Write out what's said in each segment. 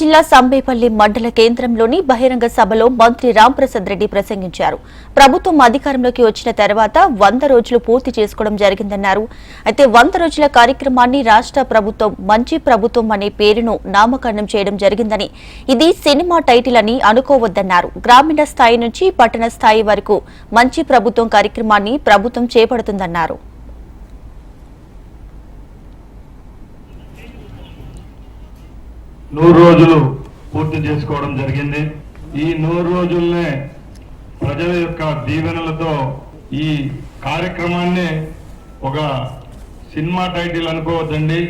జిల్లా సంబేపల్లి మండల కేంద్రంలోని బహిరంగ సభలో మంత్రి రాంప్రసాద్ రెడ్డి ప్రసంగించారు. ప్రభుత్వం అధికారంలోకి వచ్చిన తర్వాత వంద రోజులు పూర్తి చేసుకోవడం జరిగిందన్నారు. అయితే వంద రోజుల కార్యక్రమాన్ని రాష్ట్ర ప్రభుత్వం మంచి ప్రభుత్వం అనే పేరును నామకరణం చేయడం జరిగిందని ఇది సినిమా టైటిల్ అని అనుకోవద్దన్నారు. గ్రామీణ స్థాయి నుంచి పట్టణ స్థాయి వరకు మంచి ప్రభుత్వం కార్యక్రమాన్ని ప్రభుత్వం చేపడుతుందన్నారు. నూరు రోజులు పూర్తి చేసుకోవడం జరిగింది. ఈ నూరు రోజుల్నే ప్రజల యొక్క దీవెనలతో ఈ కార్యక్రమాన్ని ఒక సినిమా టైటిల్ అనుకోవద్దండి.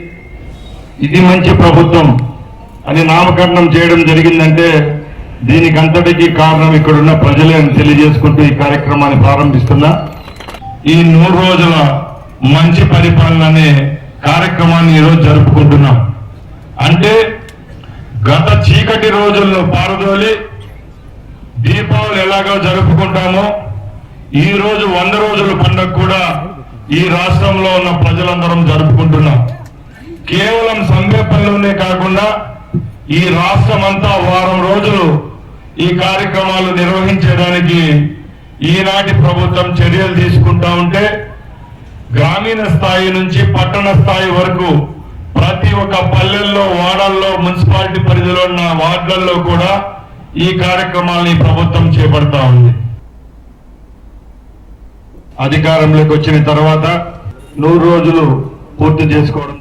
ఇది మంచి ప్రభుత్వం అని నామకరణం చేయడం జరిగిందంటే దీనికి అంతటికీ కారణం ఇక్కడున్న ప్రజలే అని తెలియజేసుకుంటూ ఈ కార్యక్రమాన్ని ప్రారంభిస్తున్నా. ఈ నూరు రోజుల మంచి పరిపాలన అనే కార్యక్రమాన్ని ఈరోజు జరుపుకుంటున్నాం. అంటే గత చీకటి రోజుల్లో పారదోలి దీపావళి ఎలాగో జరుపుకుంటామో ఈ రోజు వంద రోజుల పండుగ కూడా ఈ రాష్ట్రంలో ఉన్న ప్రజలందరం జరుపుకుంటున్నాం. కేవలం సందేపల్లిలోనే కాకుండా ఈ రాష్ట్రం అంతా వారం రోజులు ఈ కార్యక్రమాలు నిర్వహించడానికి ఈనాటి ప్రభుత్వం చర్యలు తీసుకుంటా ఉంటే గ్రామీణ స్థాయి నుంచి పట్టణ స్థాయి వరకు ప్రతి ఒక్క పల్లెల్లో వాడల్లో మున్సిపల్ ఉన్న వార్డులలో కూడా ఈ కార్యక్రమాల్ని ప్రభుత్వం చేపడతా ఉంది. అధికారంలోకి వచ్చిన తర్వాత నూరు రోజులు పూర్తి చేసుకోవడం